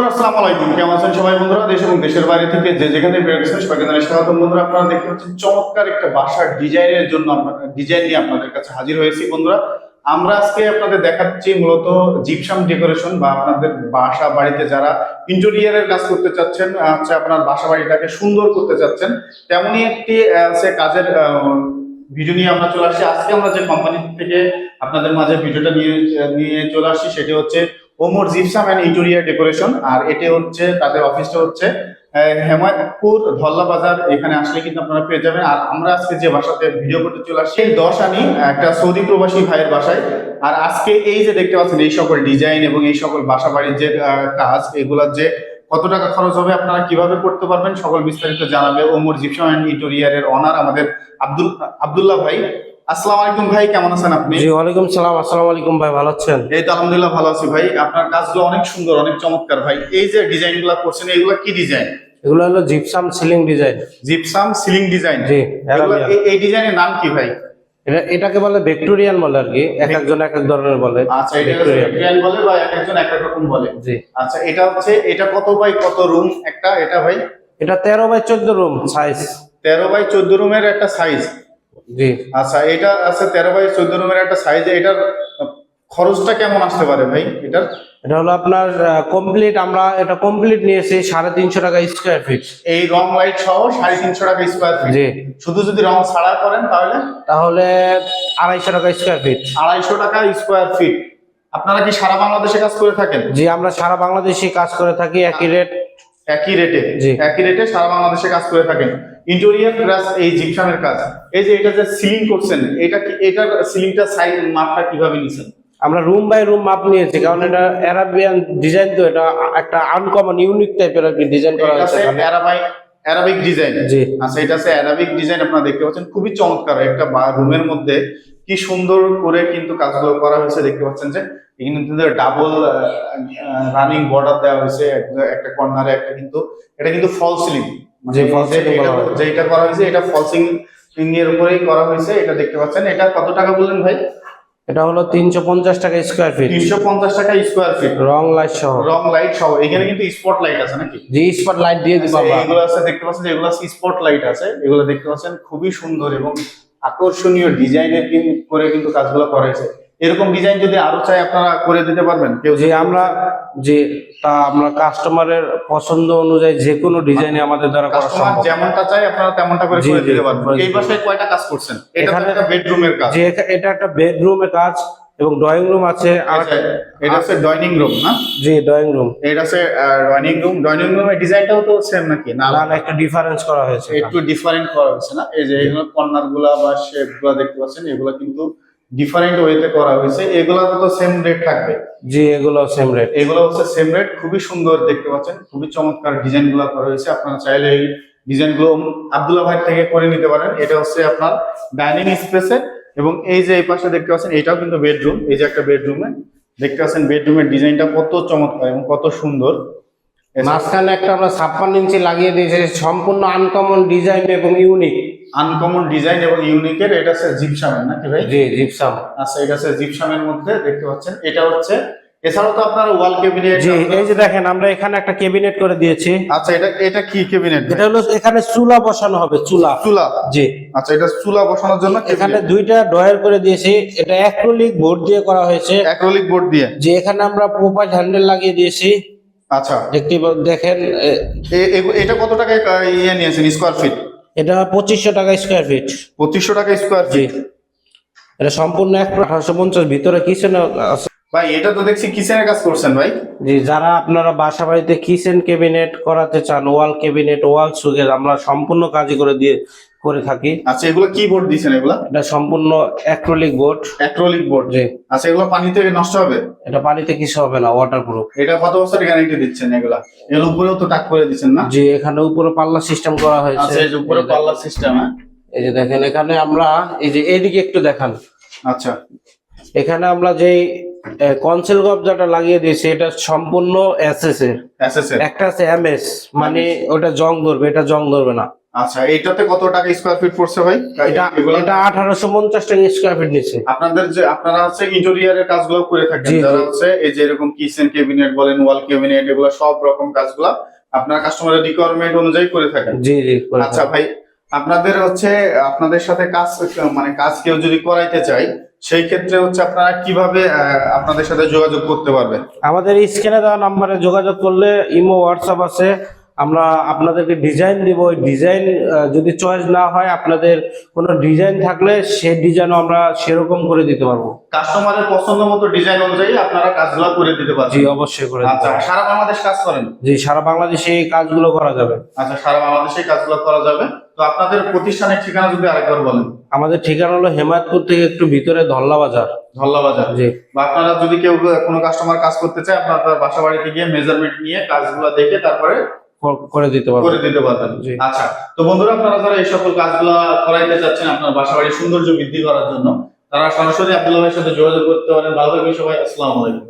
বন্ধুরা, আসসালামু আলাইকুম। কেমন আছেন সবাই বন্ধুরা? দেশ এবং দেশের বাইরে থেকে যে যেখানে বেরোচ্ছেন সবাইকে জানাই স্বাগতম। বন্ধুরা, আপনারা দেখতে পাচ্ছেন, চমৎকার একটা বাসার ডিজাইনের জন্য ডিজাইন নিয়ে আপনাদের কাছে হাজির হয়েছি। বন্ধুরা, আমরা আজকে আপনাদের দেখাচ্ছি মূলত জিপসাম ডেকোরেশন বা আপনাদের বাসা বাড়িতে যারা ইন্টেরিয়ারের কাজ করতে চাচ্ছেন হচ্ছে আপনার বাসা বাড়িটাকে সুন্দর করতে চাচ্ছেন তেমনই একটি হচ্ছে কাজের ভিডিও নিয়ে আমরা চলে আসছি। আজকে আমরা যে কোম্পানি থেকে আপনাদের মাঝে ভিডিওটা নিয়ে নিয়ে চলে আসছি, সেটি হচ্ছে Omar gypsum and interior decoration, আর এটি হচ্ছে, তাদের অফিসটা হচ্ছে হেমায়তপুর ধল্লা বাজার, এখানে আসলে কিন্তু আপনারা পেয়ে যাবেন। আর আমরা আজকে যে বাসাতে ভিডিও করতে চলে আসছি দশ আমি একটা সৌদি প্রবাসী ভাইয়ের বাসায়। আর আজকে এই যে দেখতে পাচ্ছেন, এই সকল ডিজাইন এবং এই সকল বাসা বাড়ির যে কাজ, এগুলার যে কত টাকা খরচ হবে আপনারা কীভাবে করতে পারবেন, সকল বিস্তারিত জানাবে ওমর জিপসাম অ্যান্ড ইন্টেরিয়ারের অনার আমাদের আব্দুল, আব্দুল্লাহ ভাই। আসসালামু আলাইকুম ভাই কেমন আছেন আপনি? জি ওয়ালাইকুম সালাম আসসালামু আলাইকুম ভাই ভালো আছেন? এই তো আলহামদুলিল্লাহ ভালো আছি ভাই। আপনার কাজগুলো অনেক সুন্দর অনেক চমৎকার ভাই। এই যে ডিজাইনগুলো করছেন এগুলো কি ডিজাইন? এগুলো হলো gypsum ceiling design. Gypsum ceiling design? জি এই ডিজাইনের নাম কি ভাই? এটা এটাকে বলে ভিক্টোরিয়ান বলে আর কি এক একজন এক এক ধরনের বলে আচ্ছা এটা Victorian। বলে বা এক একজন এক এক রকম বলে? জি। আচ্ছা এটা হচ্ছে এটা কত বাই কত রুম একটা এটা ভাই? এটা তেরো বাই চোদ্দ রুম সাইজ তেরো বাই চোদ্দ রুমের একটা সাইজ জি। আচ্ছা এটা আছে তেরো বাই চোদ্দ রুমের একটা সাইজ এটার খরচটা কেমন আসতে পারে ভাই? এটার? এটা হলো আপনার কমপ্লিট আমরা এটা কমপ্লিট নিয়েছি সাড়ে তিনশো টাকা স্কোয়ার ফিট এই রং লাইট সহ সাড়ে তিনশো টাকা স্কোয়ার ফিট জি। শুধু যদি রং ছাড়া করেন তাহলে? তাহলে আড়াইশো টাকা স্কোয়ার ফিট আড়াইশো টাকা স্কোয়ার ফিট আপনারা কি সারা বাংলাদেশে কাজ করে থাকেন? জি আমরা সারা বাংলাদেশে কাজ করে থাকি একই রেট একই রেটে জি। একই রেটে সারা বাংলাদেশে কাজ করে থাকেন? ইন্টেরিয়ার প্লাস এই জিপসামের কাজ। এই যে এটা যে সিলিং করছেন এটা কি এটার সিলিংটা সাইজ মাপটা কীভাবে নিছেন? আমরা রুম বাই রুম মাপ নিয়েছি কারণ এটা অ্যারাবিয়ান ডিজাইন তো এটা একটা আনকমন ইউনিক টাইপের আর কি ডিজাইন করা এটা হয়েছে এখানে। অ্যারাবিক ডিজাইন জি। আচ্ছা এটা আছে অ্যারাবিক ডিজাইন আপনারা দেখতে পাচ্ছেন খুবই চমৎকার একটা রুমের মধ্যে কি সুন্দর করে কিন্তু কাজগুলো করা হয়েছে দেখতে পাচ্ছেন যে এখানে কিন্তু ডাবল রানিং বর্ডার দেওয়া হয়েছে একটা কর্নারে একটা কিন্তু এটা কিন্তু ফল সিলিং করা হয়েছে। যেটা করা হয়েছে এটা ফল সিলিং এর উপরেই করা হয়েছে এটা দেখতে পাচ্ছেন। এটা কত টাকা বললেন ভাই? এটা হলো তিনশো পঞ্চাশ টাকা স্কোয়ার ফিট তিনশো পঞ্চাশ টাকা স্কোয়ার ফিট রং লাইট সহ। রং লাইট সহ। এখানে কিন্তু স্পট লাইট আছে নাকি? জি স্পট লাইট দিয়ে দিব আচ্ছা, এগুলো আছে দেখতে পাচ্ছেন এগুলো স্পট লাইট আছে। এগুলো দেখতে পাচ্ছেন খুবই সুন্দর এবং আকর্ষণীয় ডিজাইনের করে কিন্তু কাজগুলো করা হয়েছে। এরকম ডিজাইন যদি আরও চাই আপনারা করে দিতে পারবেন? কেউ যে আমরা যে তা আমরা কাস্টমারের পছন্দ অনুযায়ী যে কোনো ডিজাইনে আমাদের দ্বারা করা সম্ভব। যেমনটা চাই আপনারা তেমনটা করে করে দিতে পারবেন। এই বাসায় কয়টা কাজ করছেন? এটা একটা বেডরুমের কাজ। যে এটা একটা বেডরুমের কাজ এবং ড্রয়িং রুম আছে আর আচ্ছা, এটা হচ্ছে ডাইনিং রুম না? জি ড্রয়িং রুম এটা হচ্ছে ডাইনিং রুম ডাইনিং রুমের ডিজাইনটাও তো সেম নাকি? না না একটা ডিফারেন্স করা হয়েছে একটু ডিফারেন্ট করা হয়েছে না? এই যে এগুলো কর্নারগুলা বা শেপগুলা দেখতে পাচ্ছেন এগুলো কিন্তু ডিফারেন্ট ওয়েতে করা হয়েছে। এগুলো তো সেম রেট থাকবে। জি এগুলো সেম রেট এগুলো হচ্ছে সেম রেট খুবই সুন্দর দেখতে পাচ্ছেন। খুবই চমৎকার ডিজাইনগুলো করা হয়েছে। আপনারা চাইলে এই ডিজাইনগুলো আব্দুল্লাহ ভাই থেকে করে নিতে পারেন। এটা হচ্ছে আপনার ডাইনিং স্পেসে এবং এই যে এই পাশে দেখতে পাচ্ছেন এটাও কিন্তু বেডরুম এই যে একটা বেডরুমে দেখতে পাচ্ছেন বেডরুমের ডিজাইনটা কত চমৎকার এবং কত সুন্দর। মাঝখানে একটা আমরা ছাপ্পান্ন ইঞ্চি লাগিয়ে দিয়েছি। সম্পূর্ণ আনকমন ডিজাইন এবং ইউনিক আনকমন ডিজাইন এবং ইউনিকের এটা হচ্ছে জিপসামের নাকি ভাই? জি জিপসাম আচ্ছা এটা হচ্ছে জিপসামের মধ্যে দেখতে পাচ্ছেন। এটা হচ্ছে এছাড়াও তো আপনার ওয়াল ক্যাবিনেট জি এই যে দেখেন আমরা এখানে একটা ক্যাবিনেট করে দিয়েছি। আচ্ছা এটা এটা কি ক্যাবিনেট এটা হলো এখানে চুলা বসানো হবে চুলা। চুলা। জি। আচ্ছা এটা চুলা বসানোর জন্য এখানে দুইটা ডয়ার করে দিয়েছি। এটা অ্যাক্রিলিক বোর্ড দিয়ে করা হয়েছে। অ্যাক্রিলিক বোর্ড দিয়ে? যে এখানে আমরা প্রোফাইল হ্যান্ডেল লাগিয়ে দিয়েছি। আচ্ছা। দেখতে দেখেন এটা কত টাকায় ইয়ে নিয়েছেন স্কোয়ার ফিট এটা পঁচিশশো টাকা স্কোয়ার ফিট পঁচিশশো টাকা স্কোয়ার ফিট এটা সম্পূর্ণ এক আঠারোশো পঞ্চাশ ভিতরে কিচেন আছে। ভাই এটা তো দেখছি কিচেনের কাজ করছেন ভাই। জি যারা আপনারা বাসা বাড়িতে কিচেন ক্যাবিনেট করাতে চান ওয়াল ক্যাবিনেট ওয়াল সুগের আমরা সম্পূর্ণ কাজই করে দিয়ে করে থাকি। আচ্ছা এগুলো কি বোর্ড দিয়েছেন এগুলা? এটা সম্পূর্ণ অ্যাক্রিলিক বোর্ড অ্যাক্রিলিক বোর্ড জি। আচ্ছা এগুলো পানিতে নষ্ট হবে? এটা পানিতে কিছু হবে না ওয়াটার প্রুফ এটা কত বছর গ্যারান্টি দিচ্ছেন এগুলা? এর উপরেও তো টাক করে দিচ্ছেন না? জি এখানে উপরে পাল্লা সিস্টেম করা হয়েছে। আচ্ছা এই যে উপরে পাল্লা সিস্টেম হ্যাঁ? এই যে দেখেন এখানে আমরা এই যে এইদিকে একটু দেখান। আচ্ছা। এখানে আমরা যে কনসেল কবজাটা লাগিয়ে দিয়েছি এটা সম্পূর্ণ এসএস এর। একটা আছে এমএস মানে ওটা জং ধরবে এটা জং ধরবে না। আচ্ছা এইটাতে কত টাকা স্কোয়ার ফিট পড়ছে ভাই? এটা এটা আঠারোশো পঞ্চাশ টাকা স্কোয়ার ফিট নিচ্ছে। আপনাদের যে আপনারা হচ্ছে ইন্টেরিয়ারের কাজগুলো করে থাকেন। যারা হচ্ছে এই যে এরকম কিচেন ক্যাবিনেট বলেন ওয়াল ক্যাবিনেট এগুলো সব রকম কাজগুলো আপনার কাস্টমারের রিকোয়ারমেন্ট অনুযায়ী করে থাকেন। জি জি আচ্ছা ভাই আপনাদের হচ্ছে আপনাদের সাথে কাজ মানে কাজ কেউ যদি করাইতে চায় সেই ক্ষেত্রে হচ্ছে আপনারা কীভাবে আপনাদের সাথে যোগাযোগ করতে পারবেন? আমাদের স্ক্রিনে দেওয়া নাম্বারে যোগাযোগ করলে ইমো হোয়াটসঅ্যাপ আছে। আমরা আপনাদেরকে ডিজাইন দিব। ওই ডিজাইন যদি চয়েস না হয় আপনাদের কোনো ডিজাইন থাকলে সেই ডিজাইনও আমরা সেরকম করে দিতে পারব। কাস্টমারের পছন্দ মতো ডিজাইন অনুযায়ী আপনারা কাজগুলো করে দিতে পারবেন। জি অবশ্যই করে দিতে আচ্ছা সারা বাংলাদেশ কাজ করেন? জি সারা বাংলাদেশে এই কাজগুলো করা যাবে। আচ্ছা সারা বাংলাদেশে কাজগুলো করা যাবে। তো আপনাদের প্রতিষ্ঠানের ঠিকানা যদি আরেকবার বলেন? আমাদের ঠিকানা হলো হেমায়তপুর থেকে একটু ভিতরে ধল্লা বাজার ধল্লা বাজার জি। বা আপনারা যদি কেউ কোনো কাস্টমার কাজ করতে চায় আপনার তার বাসা বাড়িতে গিয়ে মেজারমেন্ট নিয়ে কাজগুলো দেখে তারপরে করে দিতে পারব করে দিতে পারবেন। আচ্ছা তো বন্ধুরা আপনারা যারা এই সকল কাজগুলো করাইতে চাচ্ছেন আপনার বাসা বাড়ির সৌন্দর্য বৃদ্ধি করার জন্য তারা সরাসরি আব্দুল্লাহ ভাইয়ের সাথে যোগাযোগ করতে পারেন। ভালো থাকবেন সবাই। আসসালামু আলাইকুম।